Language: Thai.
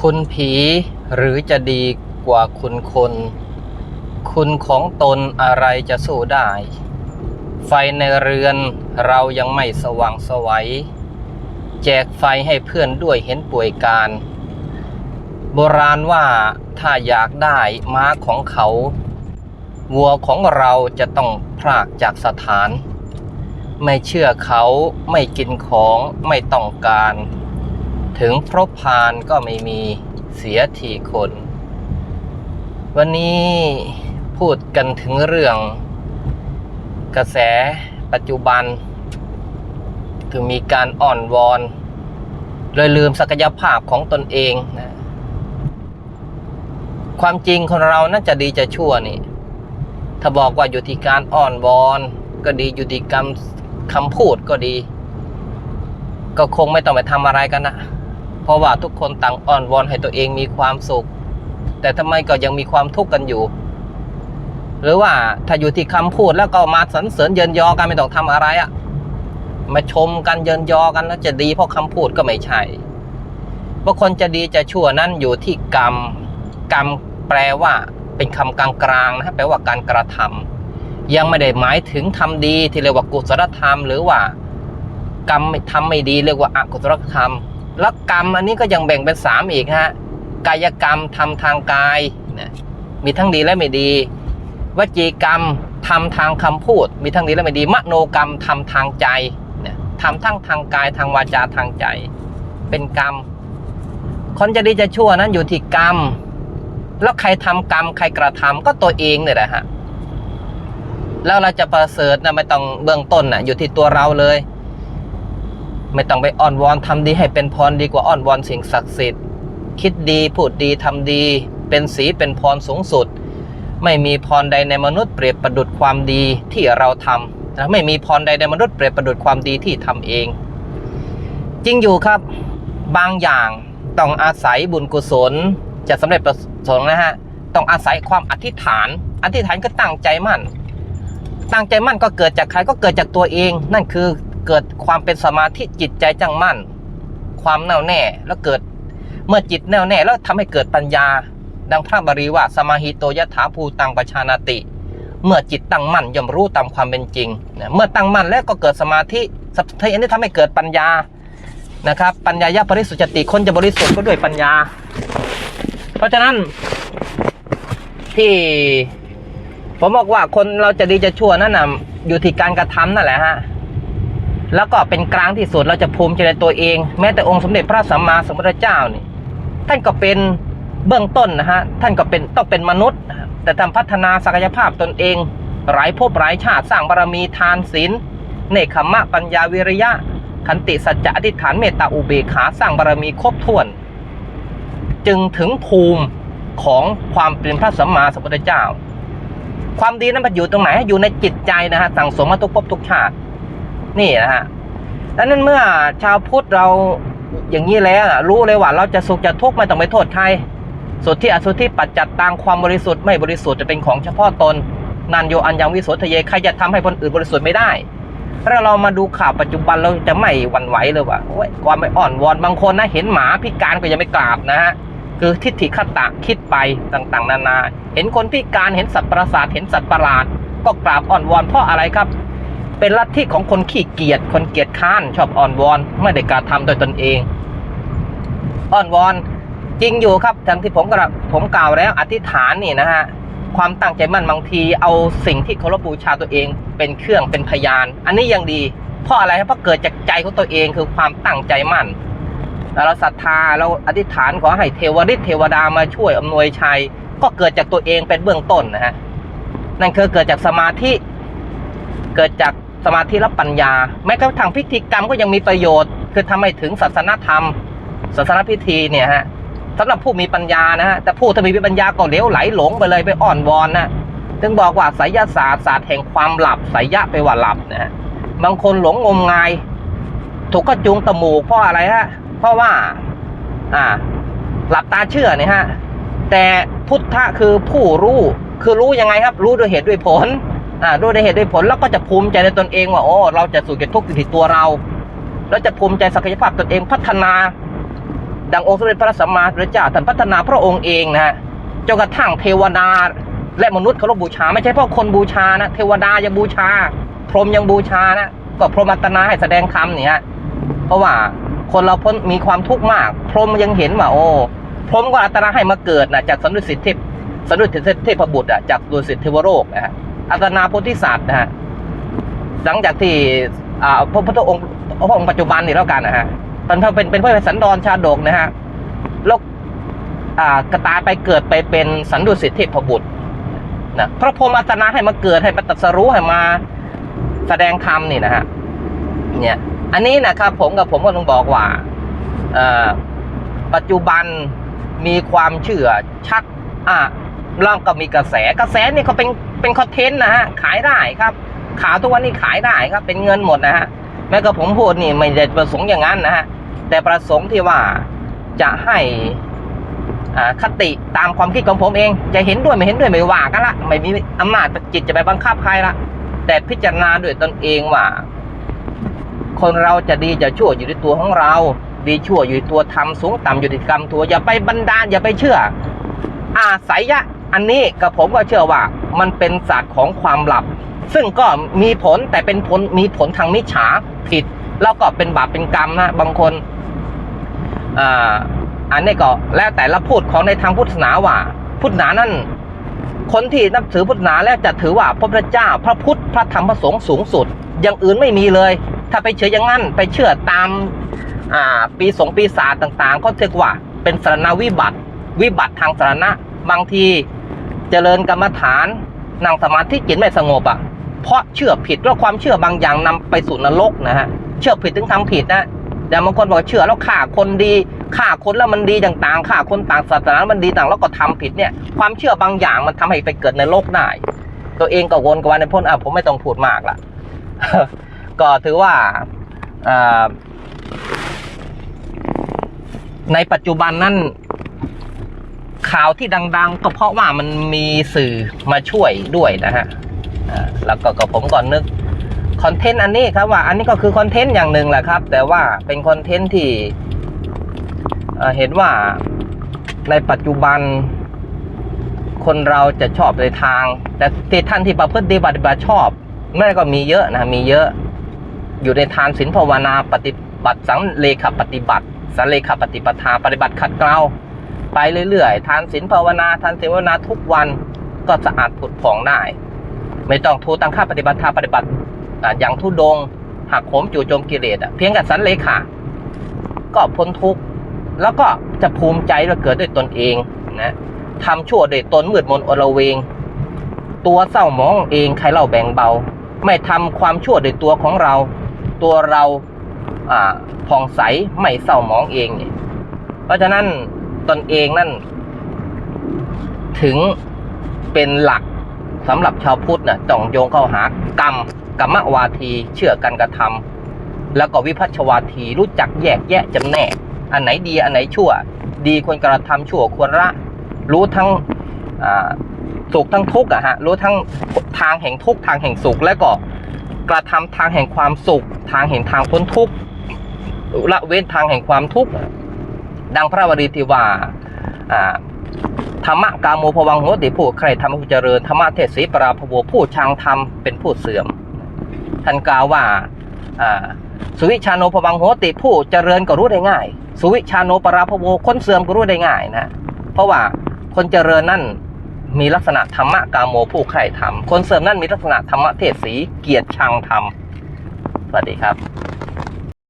คุณผีหรือจะดีกว่าคุณคน คุณของตนอะไรจะสู้ได้ ไฟในเรือนเรายังไม่สว่างสวัย แจกไฟให้เพื่อนด้วยเห็นป่วยการ โบราณว่าถ้าอยากได้ม้าของเขา วัวของเราจะต้องพรากจากสถาน ไม่เชื่อเขาไม่กินของไม่ต้องการ ถึงพรบพานก็ไม่มีเสียทีคน วันนี้พูดกันถึงเรื่อง กระแสปัจจุบัน ถึงมีการอ่อนวอนเลยลืมศักยภาพของตนเองนะความจริงคนเราน่าจะดีจะชั่วนี่ ถ้าบอกว่าอยู่ที่การอ่อนวอนก็ดีอยู่ที่คำคำพูดก็ดี ก็คงไม่ต้องไปทำอะไรกันนะ เพราะว่าทุกคนต่างอ่อนวอนให้ตัวเองมีความสุข แต่ทำไมก็ยังมีความทุกข์กันอยู่ หรือว่าถ้าอยู่ที่คำพูดแล้วก็มาสรรเสริญเยินยอกันไม่ต้องทำอะไรอะมาชมกันเยินยอกันแล้วจะดีเพราะคำพูดก็ไม่ใช่ว่าคนจะดีจะชั่วนั้นอยู่ที่กรรม กรรมแปลว่าเป็นคำกลางๆนะฮะแปลว่าการกระทำยังไม่ได้หมายถึงทำดีที่เรียกว่ากุศลธรรม หรือว่ากรรมทำไม่ดีเรียกว่าอกุศลธรรม แล้วกรรมอันนี้ก็ยังแบ่งเป็นสามอีกฮะกายกรรมทำทางกายนะมีทั้งดีและไม่ดี วจีกรรมทำทางคำพูด มีทั้งดีและไม่ดี มโนกรรมทำทางใจนะทำทั้งทางกายทางวาจาทางใจ เป็นกรรม คนจะดีจะชั่วนั้นอยู่ที่กรรม แล้วใครทำกรรมใครกระทำก็ตัวเองเนี่ยแหละฮะแล้วเราจะประเสริฐนะไม่ต้องเบื้องต้นนะอยู่ที่ตัวเราเลย ไม่ต้องไปอ้อนวอนทำดีให้เป็นพรดีกว่าอ้อนวอนสิ่งศักดิ์สิทธิ์ คิดดีพูดดีทำดี เป็นสีเป็นพรสูงสุด ไม่มีพรใดในมนุษย์เปรียบประดุดความดีที่เราทำนะไม่มีพรใดในมนุษย์เปรียบประดุดความดีที่ทำเอง จริงอยู่ครับ บางอย่างต้องอาศัยบุญกุศลจะสำเร็จประสงค์นะฮะต้องอาศัยความอธิษฐาน อธิษฐานก็ตั้งใจมั่น ตั้งใจมั่นก็เกิดจากใครก็เกิดจากตัวเอง นั่นคือ เกิดความเป็นสมาธิจิตใจจังมั่น ความแน่วแน่แล้วเกิดเมื่อจิตแน่วแน่แล้วทำให้เกิดปัญญา ดังพระบาลีว่าสมาหิโตยถาภูตังปชานาติ เมื่อจิตตั้งมั่นย่อมรู้ตามความเป็นจริงนะเมื่อตั้งมั่นแล้วก็เกิดสมาธิสมาธิอันนี้ทำให้เกิดปัญญานะครับปัญญายะปริสุทธิติคนจะบริสุทธิ์ก็ด้วยปัญญา เพราะฉะนั้นที่ผมบอกว่าคนเราจะดีจะชั่วนั่นน่ะอยู่ที่การกระทำนั่นแหละฮะ แล้วก็เป็นกลางที่สุดเราจะภูมิใจในตัวเอง แม้แต่องค์สมเด็จพระสัมมาสัมพุทธเจ้านี่ท่านก็เป็นเบื้องต้นนะฮะท่านก็เป็นต้องเป็นมนุษย์ แต่ทำพัฒนาศักยภาพตนเอง หลายภพหลายชาติสร้างบารมีทานศีลเนคขมะปัญญาวิริยะขันติสัจจะอธิษฐานเมตตาอุเบกขาสร้างบารมีครบถ้วน จึงถึงภูมิของความเป็นพระสัมมาสัมพุทธเจ้า ความดีนั้นมันอยู่ตรงไหนอยู่ในจิตใจนะฮะสั่งสมมาทุกภพทุกชาติ นี่นะฮะดังนั้นเมื่อชาวพุทธเราอย่างนี้แล้วรู้เลยว่าเราจะสุขจะทุกข์ไม่ต้องไปโทษใครสุดทธิอสุดทธิปัจจัตตังความบริสุทธิ์ไม่บริสุทธิ์จะเป็นของเฉพาะตนนันโยอันยังวิโสทะเยใครจะทำให้คนอื่นบริสุทธิ์ไม่ได้ถ้าเรามาดูข่าวปัจจุบันเราจะไม่หวั่นไหวเลยว่าโอ้ยความไม่อ่อนวอนบางคนนะเห็นหมาพิการก็ยังไม่กราบนะฮะคือทิฏฐิคตะคิดไปต่างๆ นานา เห็นคนพิการเห็นสัตว์ประสาทเห็นสัตว์ประหลาด ก็กราบอ่อนวอนเพราะอะไรครับ เป็นลัทธิของคนขี้เกียจคนเกียจค้านชอบอ่อนวอนไม่ได้กระทำโดยตนเองอ้อนวอนจริงอยู่ครับทั้งที่ผมกระผมกล่าวแล้วอธิษฐานนี่นะฮะความตั้งใจมั่นบางทีเอาสิ่งที่เคารพบูชาตัวเองเป็นเครื่องเป็นพยาน อันนี้ยังดี เพราะอะไรครับเพราะเกิดจากใจของตัวเองคือความตั้งใจมั่นแล้วเราศรัทธาเราอธิษฐานขอให้เทวฤทธิ์เทวดามาช่วยอำนวยชัย ก็เกิดจากตัวเองเป็นเบื้องต้นนะฮะนั่นคือเกิดจากสมาธิ เกิดจาก สมาธิและปัญญา แม้กระทั่งพิธีกรรมก็ยังมีประโยชน์ คือทำให้ถึงศาสนธรรม ศาสนพิธีเนี่ยฮะสำหรับผู้มีปัญญานะฮะแต่ผู้ที่ไมมีปัญญาก็เหลวไหลหลงไปเลยไปอ่อนวอนนะถึงบอกว่าไสยศาสตร์ศาสตร์แห่งความหลับไสยะไปว่าหลับนะฮะบางคนหลงงมงาย ถูกกระจุงตมูกเพราะอะไรฮะเพราะว่าอ่าหลับตาเชื่อเนี่ยฮะแต่พุทธะคือผู้รู้คือรู้ยังไงครับ รู้ด้วยเหตุด้วยผล ด้วยเหตุด้วยผลแล้วก็จะภูมิใจในตนเองว่าโอ้เราจะสู่แก่ทุกข์อยู่ที่ตัวเรา แล้วจะภูมิใจศักยภาพตนเองพัฒนา ดังองค์สมเด็จพระสัมมาสัมพุทธเจ้าท่านพัฒนาพระองค์เองนะฮะจนกระทั่งเทวดาและมนุษย์เคารพบูชา ไม่ใช่เพราะคนบูชานะเทวดายังบูชา พรหมยังบูชานะก็พรหมัตนาให้แสดงคำเนี่ยฮะเพราะว่าคนเราพ้นมีความทุกข์มาก พรหมยังเห็นว่าโอ้พรหมก็อัตนาให้มาเกิดนะจากสันดุสิทธิสันดุสิทธิเทพบุตรอะจากดุสิทธิเทวโรกนะฮะ อัตนาโพธิสัตว์นะฮะหลังจากที่อ่าพระพุทธองค์พระองค์ปัจจุบันนี่แล้วกันนะฮะตอนเป็นเป็นพระสันดรชาดกนะฮะแล้วอ่ากระตายไปเกิดไปเป็นสันดุสิทธิเทพบุตรนะพระพรหมอัตนาให้มาเกิดให้มาตรัสรู้ให้มาแสดงธรรมนี่นะฮะเนี่ยอันนี้นะครับผมกับผมก็ต้องบอกว่าอ่อปัจจุบันมีความเชื่อชักอ่าร่างก็มีกระแสกระแสนี่เขาเป็น เป็นคอนเทนต์นะฮะขายได้ครับขาวทุกวันนี้ขายได้ครับ เป็นเงินหมดนะฮะแม้กระผมพูดนี่ไม่ได้ประสงค์อย่างนั้นนะฮะแต่ประสงค์ที่ว่าจะให้คติตามความคิดของผมเอง จะเห็นด้วยไม่เห็นด้วยไม่ว่ากันละไม่มีอำนาจจิตจะไปบังคับใครละแต่พิจารณาด้วยตนเองว่า คนเราจะดีจะชั่วอยู่ในตัวของเรา ดีชั่วอยู่ในตัวทำสูงต่ำอยู่ที่กรรมตัวอย่าไปบันดาลอย่าไปเชื่อ อาศัยยะ อันนี้กับผมก็เชื่อว่า มันเป็นศาสตร์ของความหลับ ซึ่งก็มีผลแต่เป็นผลมีผลทางมิจฉาผิด แล้วก็เป็นบาปเป็นกรรมนะบางคนอ่าอันนี้ก็แล้วแต่ละพูดของในทางพุทธศาสนาว่า พุทธศาสนานั่นคนที่นับถือพุทธศาสนาแล้วจะถือว่าพระพุทธเจ้า พระพุทธพระธรรมพระสงฆ์สูงสุด อย่างอื่นไม่มีเลย ถ้าไปเชื่ออย่างนั้นไปเชื่อตามอ่าปีสงปีศาจต่างๆ ก็เรียกว่าเป็นสารณวิบัติ วิบัติทางสาธารณะบางที เจริญกรรมฐานนั่งสมาธิจิตไม่สงบอะ เพราะเชื่อผิดแล้วความเชื่อบางอย่างนำไปสู่นรกนะฮะเชื่อผิดถึงทำผิดนะแต่บางคนบอกเชื่อแล้วฆ่าคนดีฆ่าคนแล้วมันดีต่างๆฆ่าคนต่างศาสนามันดีต่างแล้วก็ทำผิดเนี่ย ความเชื่อบางอย่างมันทำให้ไปเกิดในโลกได้ ตัวเองก็วนกวนในพ้นอะผมไม่ต้องพูดมากละก็ถือว่าอ่าในปัจจุบันนั้น ข่าวที่ดัง ๆ ก็เพราะว่ามันมีสื่อมาช่วยด้วยนะฮะอ่าแล้วก็กผมก่อนนึกคอนเทนต์อันนี้ครับว่า อันนี้ก็คือคอนเทนต์อย่างหนึ่งแหละครับ แต่ว่าเป็นคอนเทนต์ที่เอ่อเห็นว่าในปัจจุบันคนเราจะชอบในทาง แต่ที่ท่านที่ประพฤติปฏิบัติชอบนั่นก็มีเยอะนะมีเยอะ อยู่ในทานศีลภาวนาปฏิบัติสังเลขปฏิบัติสังเลขปฏิปทาปฏิบัติขัดเกลา ไปเรื่อยๆทานศีลภาวนาทานศีลภาวนาทุกวันก็สะอาดผุดผ่องได้ ไม่ต้องทูตังค่าปฏิบัติทาปฏิบัติอย่างทุดงหักโหมจู่โจมกิเลสเพียงกับสันเลขาก็พ้นทุกข์แล้วก็จะภูมิใจว่าเกิดด้วยตนเองนะทำชั่วโดยตนมืดมนอลเวง ตัวเศร้าหมองเองใครเล่าแบ่งเบา ไม่ทำความชั่วโดยตัวของเรา ตัวเราอ่าผ่องใสไม่เศร้าหมองเองเนี่ยเพราะฉะนั้น ตนเองนั่น ถึงเป็นหลักสำหรับชาวพุทธนะต้องโยงเข้าหากรรมกรรมวาทีเชื่อกันกระทำแล้วก็วิพัชวาทีรู้จักแยกแยะจำแนก อันไหนดีอันไหนชั่ว ดีควรกระทำชั่วควรละ รู้ทั้งสุขทั้งทุกข์อะฮะรู้ทั้งทางแห่งทุกข์ทางแห่งสุขและก็กระทำทางแห่งความสุข ทางแห่งทางพ้นทุกข์ละเว้นทางแห่งความทุกข์ ดังพระวรีที่ว่าธรรมะกาโมภวังโหติผู้ใครทำผู้เจริญธรรมะเทศสีปราภวผู้ชังธรรมเป็นผู้เสื่อม ท่านกล่าวว่าสุวิชาโนภวังโหติผู้เจริญก็รู้ได้ง่าย สุวิชาโนปราภวคนเสื่อมก็รู้ได้ง่ายนะเพราะว่าคนเจริญนั่นมีลักษณะธรรมะกาโมผู้ใครทำคนเสื่อมนั่นมีลักษณะธรรมะเทศสีเกียรติชังธรรมสวัสดีครับ